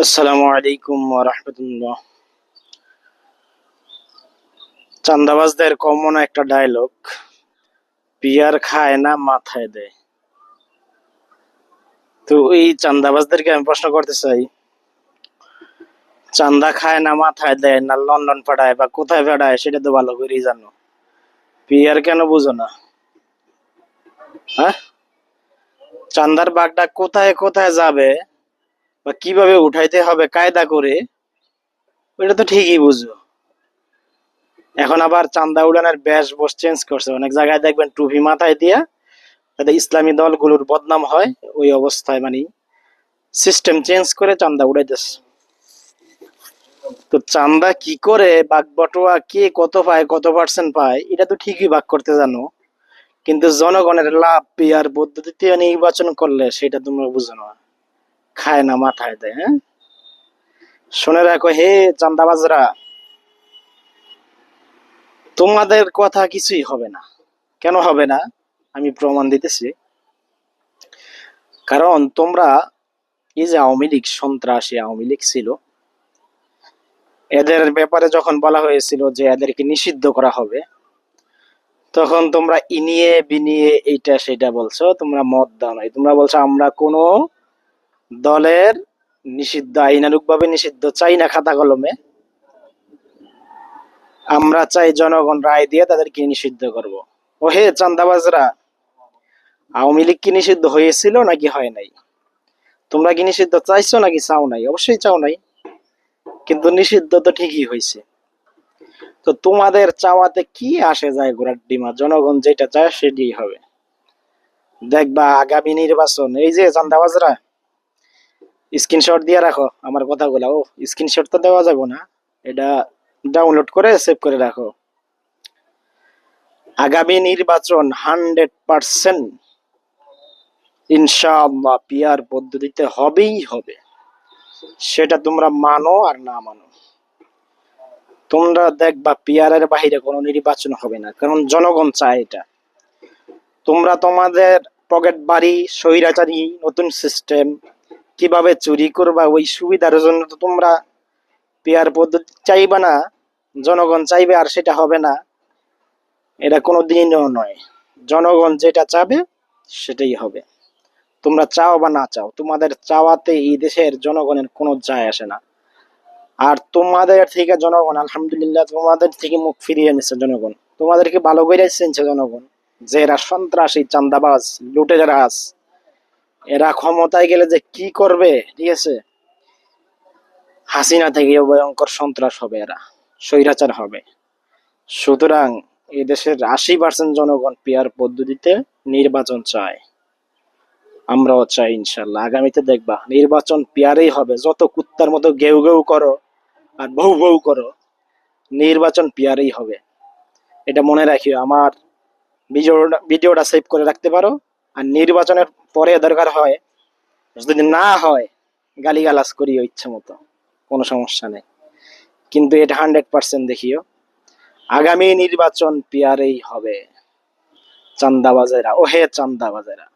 আসসালামু আলাইকুম রহমতুল্লাহ। চান্দাবাজদের কমন একটা ডায়লগ পিয়ার খায় না, মাথায় দেয়। তো এই চান্দাবাজদেরকে আমি প্রশ্ন করতে চাই, চান্দা খায় না, মাথায় দেয় না, লন্ডন পাঠায় বা কোথায় পাঠায় সেটা তো ভালো করেই জানো। পিয়ার কেন বুঝো না? হ্যাঁ? চান্দার বাগটা কোথায় কোথায় যাবে বা কীভাবে উঠাইতে হবে, কায়দা করে, ওইটা তো ঠিকই বুঝো। এখন আবার চান্দা উড়ানের ব্যাস বস চেঞ্জ করছে। অনেক জায়গায় দেখবেন টুপি মাথায় দিয়া যাতে ইসলামী দলগুলোর বদনাম হয়, ওই অবস্থায় মানে সিস্টেম চেঞ্জ করে চান্দা উড়াইতেছে। তো চান্দা কি করে বাঘ বটোয়া কে কত পায়, কত পার্সেন্ট পায়, এটা তো ঠিকই ভাগ করতে জানো। কিন্তু জনগণের লাভ, পেয়ার, পদ্ধতিতে নির্বাচন করলে সেটা তোমরা বুঝো না। খায় না, মাথায় দেয় হ্যাঁ? শুনে রাখো, হে চান্দাবাজরা, তোমাদের কথা কিছুই হবে না। কেন হবে না? আমি প্রমাণ দিতেছি। কারণ তোমরা এই যে আওয়ামী লীগ, সন্ত্রাসী আওয়ামী লীগ ছিল, এদের ব্যাপারে যখন বলা হয়েছিল যে এদেরকে নিষিদ্ধ করা হবে, তখন তোমরা ইনিয়ে বিনিয়ে এইটা সেটা বলছো, তোমরা মত দাও নাই। তোমরা বলছো, আমরা কোনো দলের নিষিদ্ধ আইনানুক ভাবে নিষিদ্ধ চাই না খাতা কলমে আমরা চাই জনগণ রায় দিয়ে তাদেরকে নিষিদ্ধ করব। ও হে চান্দাবাজরা আওয়ামী লীগ কি নিষিদ্ধ হয়েছিল নাকি হয় নাই? তোমরা কি নিষিদ্ধ চাইছো নাকি চাও নাই? অবশ্যই চাও নাই, কিন্তু নিষিদ্ধ তো ঠিকই হয়েছে। তো তোমাদের চাওয়াতে কি আসে যায় ঘোড়ার ডিমা? জনগণ যেটা চায় সেটাই হবে। দেখবা আগামী নির্বাচন, এই যে চান্দাবাজরা স্ক্রিনশট দিয়ে রাখো আমার কথাগুলো। ও, স্ক্রিনশট তো দেওয়া যাবে না। এটা ডাউনলোড করে সেভ করে রাখো। আগামী নির্বাচন হান্ড্রেড পার্সেন্ট। ইনশাআল্লাহ পিয়ার পদ্ধতিতে হবেই হবে। সেটা তোমরা মানো আর না মানো। তোমরা দেখবা পিয়ারের বাহিরে কোনো নির্বাচন হবে না, কারণ জনগণ চায় এটা। তোমরা তোমাদের পকেট বাড়ি, স্বৈরাচারী, নতুন সিস্টেম কীভাবে চুরি করবা, ওই সুবিধার জন্য তো তোমরা পেয়ার পদ্ধতি চাইবে না, জনগণ চাইবে আর সেটা হবে না। এটা কোনো দিনও নয়। জনগণ যেটা চাবে, সেটাই হবে। তোমরা চাও বা না চাও, তোমাদের চাওয়াতে এই দেশের জনগণের কোনো যায় আসে না। আর তোমাদের থেকে জনগণ, আলহামদুলিল্লাহ, তোমাদের থেকে মুখ ফিরিয়ে নিচ্ছে জনগণ। তোমাদেরকে ভালো করে চিনছে জনগণ। যে এরা সন্ত্রাসী, চান্দাবাজ লুটেরাজ এরা ক্ষমতায় গেলে যে কি করবে, ঠিক আছে? হাসিনা থেকে ভয়ঙ্কর সন্ত্রাস হবে এরা, স্বৈরাচার হবে। সুতরাং এই দেশের আশি পার্সেন্ট জনগণ পেয়ার পদ্ধতিতে নির্বাচন চায়। আমরাও চাই ইনশাল্লাহ আগামীতে দেখবা নির্বাচন পেয়ারেই হবে। যত কুত্তার মতো গেউ গেউ করো আর বউ বউ করো, নির্বাচন পেয়ারেই হবে। এটা মনে রাখিও, আমার ভিডিওটা সেভ করে রাখতে পারো। আর নির্বাচনের পরে দরকার হয়, যদি না হয়, গালিগালাজ করিও ইচ্ছে মতো, কোনো সমস্যা নেই। কিন্তু এটা হান্ড্রেড পার্সেন্ট দেখিও, আগামী নির্বাচন পিয়ারেই হবে। চান্দাবাজেরা ও হে চান্দাবাজেরা।